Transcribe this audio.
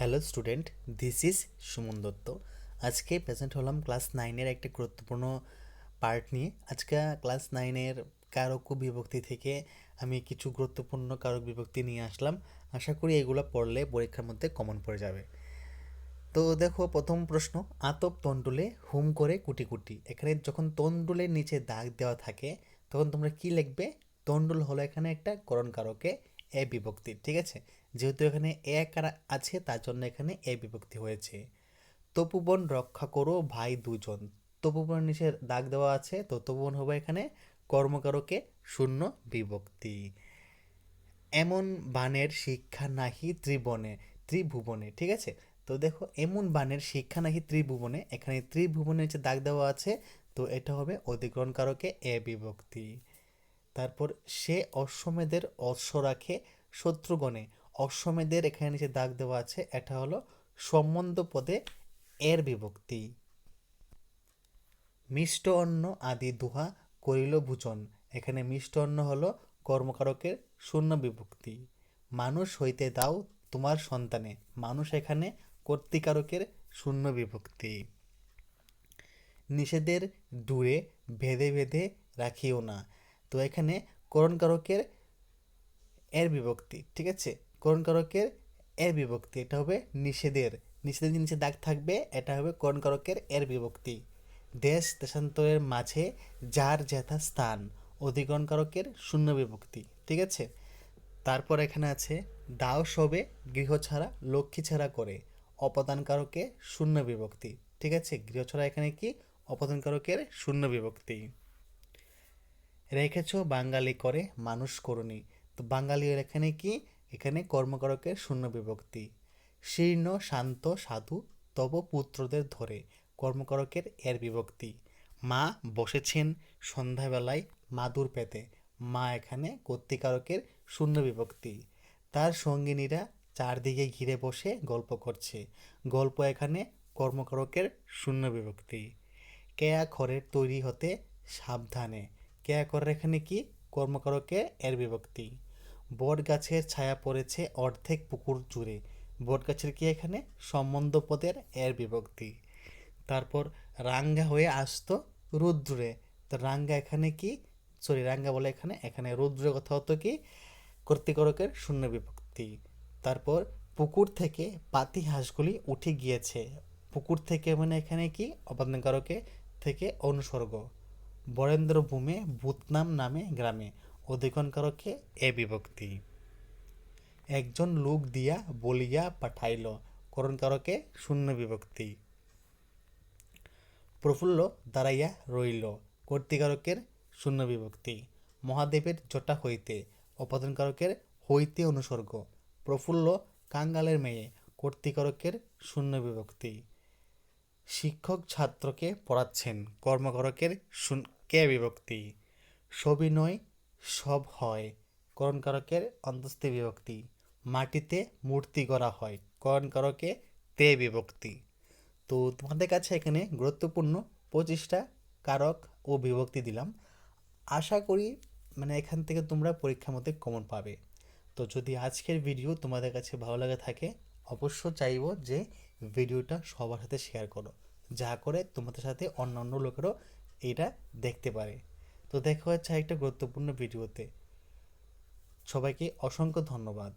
Hello student this is Suman Dutta. আজকে present হলাম class নাইনের একটা গুরুত্বপূর্ণ পার্ট নিয়ে। আজকে ক্লাস নাইনের কারক বিভক্তি থেকে আমি কিছু গুরুত্বপূর্ণ কারক বিভক্তি নিয়ে আসলাম। আশা করি এগুলো পড়লে পরীক্ষার মধ্যে কমন পড়ে যাবে। তো দেখো, প্রথম প্রশ্ন, আতপ তন্ডুলে হুম করে কুটি কুটি। এখানে যখন তন্ডুলের নিচে দাগ দেওয়া থাকে, তখন তোমরা কি লিখবে? তন্ডুল হলো এখানে একটা করণ কারকে এ বিভক্তি, ঠিক আছে? যেহেতু এখানে এ কারা আছে তার জন্য এখানে এ বিভক্তি হয়েছে। তপুবন রক্ষা করো ভাই দুজন। তপুবন নিচে দাগ দেওয়া আছে, তো তপুবন হবে এখানে কর্মকারকে শূন্য বিভক্তি। এমন বানের শিক্ষা নাহি ত্রিবনে, ত্রিভুবনে, ঠিক আছে? তো দেখো, এমন বানের শিক্ষা নাহি ত্রিভুবনে, এখানে ত্রিভুবনের নিচে দাগ দেওয়া আছে, তো এটা হবে অধিগ্রহণ কারকে এ বিভক্তি। তারপর সে অশ্বমেধের অশ্ব রাখে শত্রুগণে। অশ্বমেধের এখানে নিচে দাগ দেওয়া আছে, এটা হলো সম্বন্ধ পদে এর বিভক্তি। মিষ্ট অন্ন আদি দুহা করিল ভূষণ। এখানে মিষ্ট অন্ন হলো কর্মকারকের শূন্য বিভক্তি। মানুষ হইতে দাও তোমার সন্তানে। মানুষ এখানে কর্তৃকারকের শূন্য বিভক্তি। নিষেধের দূরে ভেদে ভেদে রাখিও না। তো এখানে করণকারকের এর বিভক্তি, ঠিক আছে? করণকারকের এর বিভক্তি, এটা হবে নিষেধের। নিষেধের নিচে দাগ থাকবে, এটা হবে করণকারকের এর বিভক্তি। দেশ দেশান্তরের মাঝে যার যথা স্থান অধিকরণকারকের শূন্য বিভক্তি, ঠিক আছে? তারপর এখানে আছে, দাও সবে গৃহ ছাড়া, লক্ষ্মী ছাড়া করে, অপদানকারকে শূন্য বিভক্তি, ঠিক আছে? গৃহ ছাড়া এখানে কি? অপদানকারকের শূন্য বিভক্তি। রেখেছ বাঙালি করে, মানুষ করুনি। তো বাঙালির এখানে কি? এখানে কর্মকারকের শূন্য বিভক্তি। শীর্ণ, শান্ত, সাধু, তব পুত্রদের ধরে কর্মকারকের এর বিভক্তি। মা বসেছেন সন্ধ্যাবেলায় মাদুর পেতে। মা এখানে কর্তিকারকের শূন্য বিভক্তি। তার সঙ্গিনীরা চারদিকে ঘিরে বসে গল্প করছে। গল্প এখানে কর্মকারকের শূন্য বিভক্তি। কেয়া খড়ের তৈরি হতে সাবধানে। কেয়া খড়ের এখানে কি? কর্মকারকে এর বিভক্তি। বট গাছের ছায়া পড়েছে অর্ধেক পুকুর জুড়ে। বট গাছের কি এখানে? সম্বন্ধ পদের এর বিভক্তি। তারপর রাঙ্গা হয়ে আসতো রুদ্রে। তো রাঙ্গা এখানে কি? সরি রাঙ্গা বলে এখানে? এখানে রুদ্রের কথা হতো কি? কর্তৃকরকের শূন্য বিভক্তি। তারপর পুকুর থেকে পাতি হাঁসগুলি উঠে গিয়েছে। পুকুর থেকে মানে এখানে কি? অপাদানকারকে থেকে অনুসর্গ। বরেন্দ্র ভূমে ভূতনাম নামে গ্রামে। অধিকরণকারকে এ বিভক্তি। একজন লোক দিয়া বলিয়া পাঠাইল, করণকারকে শূন্য বিভক্তি। প্রফুল্ল দাঁড়াইয়া রইল কর্তৃকারকের শূন্য বিভক্তি। মহাদেবের জটা হইতে অপাদানকারকের হইতে অনুসর্গ। প্রফুল্ল কাঙ্গালের মেয়ে, কর্তৃকারকের শূন্য বিভক্তি। শিক্ষক ছাত্রকে পড়াচ্ছেন, কর্মকারকের কে বিভক্তি? সবিনয় সব হয়। করণকারকের অন্তস্থ বিভক্তি? মাটিতে মূর্তি করা হয়। করণকারকে তে বিভক্তি? তো তোমাদের কাছে এখানে গুরুত্বপূর্ণ পঁচিশটা কারক ও বিভক্তি দিলাম। আশা করি মানে এখান থেকে তোমরা পরীক্ষার মধ্যে কমন পাবে। তো যদি আজকের ভিডিও তোমাদের কাছে ভালো লাগে থাকে অবশ্য চাইব যে ভিডিওটা সবার সাথে শেয়ার করো। যা করে তোমাদের সাথে অন্য অন্য লোকেরও এটা দেখতে পারে। তো দেখা হচ্ছে একটা গুরুত্বপূর্ণ ভিডিওতে। সবাইকে অসংখ্য ধন্যবাদ।